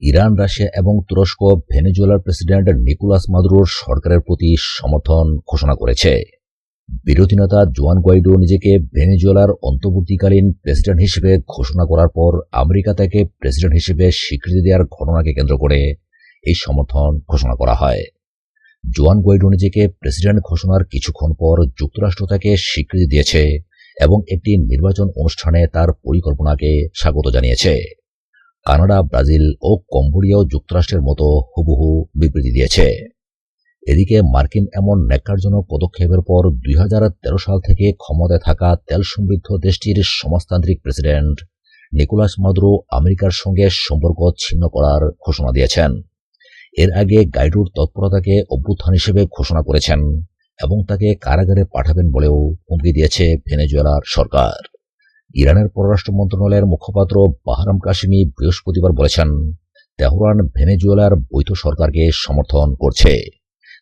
Iran, Russia এবং তুরস্ক ভেনেজুয়েলার প্রেসিডেন্ট নিকোলাস মাদুরোর সরকারের প্রতি সমর্থন ঘোষণা করেছে। বিরোধী নেতা জোয়ান গোয়াইডো নিজেকে ভেনেজুয়েলার অন্তর্বর্তীকালীন প্রেসিডেন্ট হিসেবে ঘোষণা করার পর আমেরিকা তাকে প্রেসিডেন্ট হিসেবে স্বীকৃতি দেওয়ার ঘটনাকে কেন্দ্র করে এই সমর্থন ঘোষণা করা হয়। জোয়ান গোয়াইডো নিজেকে প্রেসিডেন্ট ঘোষণার কিছুক্ষণ পর যুক্তরাষ্ট্র তাকে স্বীকৃতি দিয়েছে এবং একটি নির্বাচন অনুষ্ঠানে তার পরিকল্পনাকে স্বাগত জানিয়েছে। কানাডা, ব্রাজিল ও কম্বোডিয়াও যুক্তরাষ্ট্রের মতো হুবহু বিবৃতি দিয়েছে। এদিকে মার্কিন এমন ন্যাক্কারজনক পদক্ষেপের পর দুই হাজার তেরো সাল থেকে ক্ষমতায় থাকা তেল সমৃদ্ধ দেশটির সমাজতান্ত্রিক প্রেসিডেন্ট নিকোলাস মাদুরো আমেরিকার সঙ্গে সম্পর্ক ছিন্ন করার ঘোষণা দিয়েছেন। এর আগে গাইডুর তৎপরতাকে অভ্যুত্থান হিসেবে ঘোষণা করেছেন এবং তাকে কারাগারে পাঠাবেন বলেও হুমকি দিয়েছে ভেনেজুয়েলার সরকার। ইরানের পররাষ্ট্র মন্ত্রণালয়ের মুখপাত্র বাহরাম কাশিমি বৃহস্পতিবার বলেছেন, তেহরান ভেনেজুয়েলার বৈধ সরকারকে সমর্থন করছে।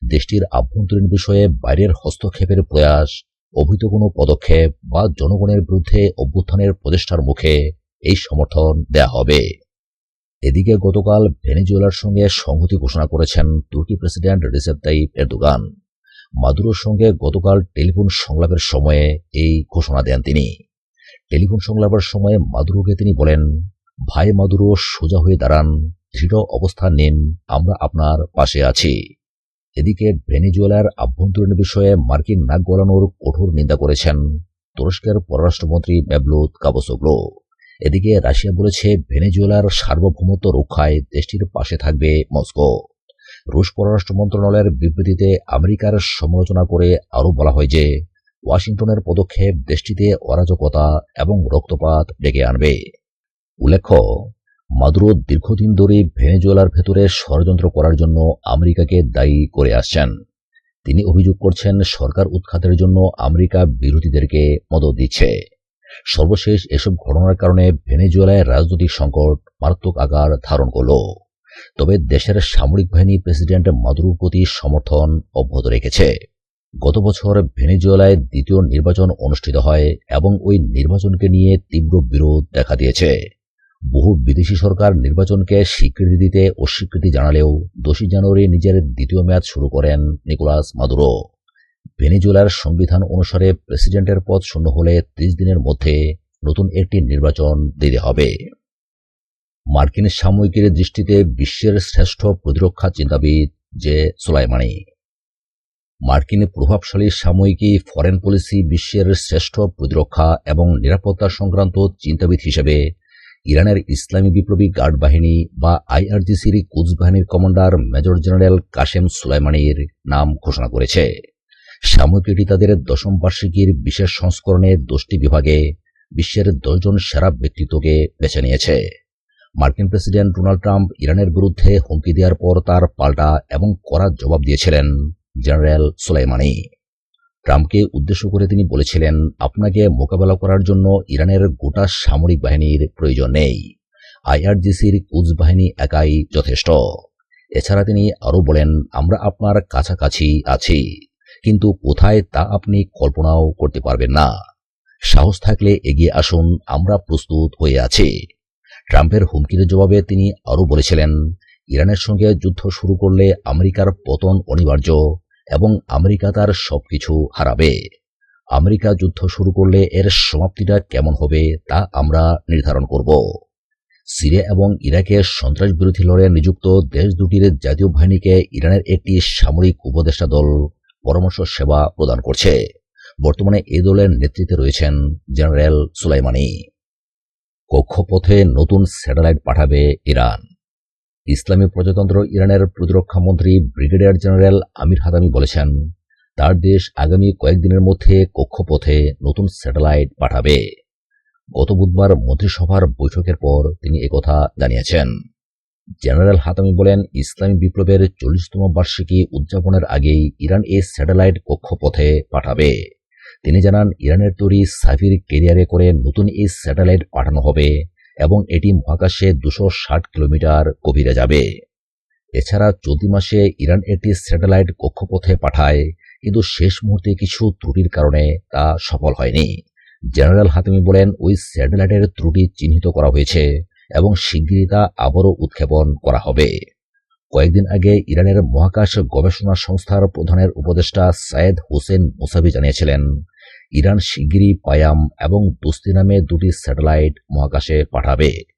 দেশটির আভ্যন্তরীণ বিষয়ে বাইরের হস্তক্ষেপের প্রয়াস অভিত কোনো পদক্ষেপ বা জনগণের বিরুদ্ধে অভ্যুত্থানের প্রচেষ্টার মুখে এই সমর্থন দেয়া হবে। এদিকে গতকাল ভেনেজুয়েলার সঙ্গে সংহতি ঘোষণা করেছেন তুর্কি প্রেসিডেন্ট রিসেপ তাইপ এরদোগান। মাদুরোর সঙ্গে গতকাল টেলিফোন সংলাপের সময়ে এই ঘোষণা দেন তিনি। টেলিফোন সংলাপের সময় মাদুরোকে তিনি বলেন, ভাই মাদুরো, সোজা হয়ে দাঁড়ান, দৃঢ় অবস্থান নিন, আমরা আপনার পাশে আছি। এদিকে ভেনেজুয়েলার আভ্যন্তরীণ বিষয়ে মার্কিন নাক গলানোর কঠোর নিন্দা করেছেন তুরস্কের পররাষ্ট্রমন্ত্রী মেবলুত কাবসোগ্লো। এদিকে রাশিয়া বলেছে, ভেনেজুয়েলার সার্বভৌমত্ব রক্ষায় দেশটির পাশে থাকবে মস্কো। রুশ পররাষ্ট্র মন্ত্রণালয়ের বিবৃতিতে আমেরিকার সমালোচনা করে আরও বলা হয় যে ওয়াশিংটনের পদক্ষেপ দেশটিতে অরাজকতা এবং রক্তপাত ডেকে আনবে। উল্লেখ্য, মাদুরো দীর্ঘদিন ধরে ভেনেজুয়েলার ভেতরে ষড়যন্ত্র করার জন্য আমেরিকাকে দায়ী করে আসছেন। তিনি অভিযোগ করছেন, সরকার উৎখাতের জন্য আমেরিকা বিরোধীদেরকে মদত দিচ্ছে। সর্বশেষ এসব ঘটনার কারণে ভেনেজুয়েলায় রাজনৈতিক সংকট মারাত্মক আকার ধারণ করল। তবে দেশের সামরিক বাহিনী প্রেসিডেন্ট মাদুরোর প্রতি সমর্থন অব্যাহত রেখেছে। গত বছর ভেনেজুয়েলায় দ্বিতীয় নির্বাচন অনুষ্ঠিত হয় এবং ওই নির্বাচনকে নিয়ে তীব্র বিরোধ দেখা দিয়েছে। বহু বিদেশি সরকার নির্বাচনকে স্বীকৃতি দিতে অস্বীকৃতি জানালেও দোষী জানুয়ারি নিজের দ্বিতীয় ম্যাচ শুরু করেন নিকোলাস মাদুরো। ভেনেজুয়েলার সংবিধান অনুসারে প্রেসিডেন্টের পদ শূন্য হলে ত্রিশ দিনের মধ্যে নতুন একটি নির্বাচন দিতে হবে। মার্কিন সাময়িকীর দৃষ্টিতে বিশ্বের শ্রেষ্ঠ প্রতিরক্ষা চিন্তাবিদ যে সোলাইমানি। মার্কিন প্রভাবশালী সাময়িকী ফরেন পলিসি বিশ্বের শ্রেষ্ঠ প্রতিরক্ষা এবং নিরাপত্তা সংক্রান্ত চিন্তাবিদ হিসেবে ইরানের ইসলামী বিপ্লবী গার্ড বাহিনী বা আইআরজিসির কুচ বাহিনীর কমান্ডার মেজর জেনারেল কাশেম সুলাইমানির নাম ঘোষণা করেছে। সাময়িকীটি তাদের দশম বার্ষিকীর বিশেষ সংস্করণে দশটি বিভাগে বিশ্বের দশজন সেরা ব্যক্তিত্বকে বেছে নিয়েছে। মার্কিন প্রেসিডেন্ট ডোনাল্ড ট্রাম্প ইরানের বিরুদ্ধে হুমকি দেওয়ার পর তার পাল্টা এবং কড়া জবাব দিয়েছিলেন। General Soleimani. ট্রাম্পকে উদ্দেশ্য করে তিনি বলেছিলেন, আপনাকে মোকাবেলা করার জন্য ইরানের গোটা সামরিক বাহিনীর প্রয়োজন নেই। আইআরজিসির কুচ বাহিনী একাই যথেষ্ট। এছাড়া তিনি আরও বলেন, আমরা আপনার কাছাকাছি আছি, কিন্তু কোথায় তা আপনি কল্পনাও করতে পারবেন না। সাহস থাকলে এগিয়ে আসুন, আমরা প্রস্তুত হয়ে আছি। ট্রাম্পের হুমকির জবাবে তিনি আরও বলেছিলেন, ইরানের সঙ্গে যুদ্ধ শুরু করলে আমেরিকার পতন অনিবার্য। এবং আমেরিকা তার সবকিছু হারাবে। আমেরিকা যুদ্ধ শুরু করলে এর সমাপ্তিটা কেমন হবে তা আমরা নির্ধারণ করব। সিরিয়া এবং ইরাকের সন্ত্রাস বিরোধী লড়াইয়ে নিযুক্ত দেশ দুটির জাতীয় বাহিনীকে ইরানের একটি সামরিক উপদেষ্টা দল পরামর্শ সেবা প্রদান করছে। বর্তমানে এই দলের নেতৃত্বে রয়েছেন জেনারেল সুলাইমানি। কক্ষপথে নতুন স্যাটেলাইট পাঠাবে ইরান। ইসলামী প্রজাতন্ত্র ইরানের প্রতিরক্ষা মন্ত্রী ব্রিগেডিয়ার জেনারেল আমির হাতামি বলেছেন, তার দেশ আগামী কয়েকদিনের মধ্যে কক্ষপথে নতুন স্যাটেলাইট পাঠাবে। গত বুধবার মন্ত্রিসভার বৈঠকের পর তিনি একথা জানিয়েছেন। জেনারেল হাতামি বলেন, ইসলামী বিপ্লবের চল্লিশতম বার্ষিকী উদযাপনের আগেই ইরান এই স্যাটেলাইট কক্ষপথে পাঠাবে। তিনি জানান, ইরানের তৈরি সাফির কেরিয়ারে করে নতুন এই স্যাটেলাইট পাঠানো হবে। এবং এটি মহাকাশে দুশো ষাট কিলোমিটার গভীরে যাবে। এছাড়া চলতি মাসে ইরান একটি স্যাটেলাইট কক্ষপথে পাঠায়, কিন্তু শেষ মুহূর্তে কিছু ত্রুটির কারণে তা সফল হয়নি। জেনারেল হাতিমি বলেন, ওই স্যাটেলাইটের ত্রুটি চিহ্নিত করা হয়েছে এবং শিগগিরই তা আবারও উৎক্ষেপণ করা হবে। কয়েকদিন আগে ইরানের মহাকাশ গবেষণা সংস্থার প্রধানের উপদেষ্টা সায়েদ হোসেন মুসাবি জানিয়েছিলেন ইরান শিগগিরই পায়াম এবং দুস্তি নামে দুটি স্যাটেলাইট মহাকাশে পাঠাবে।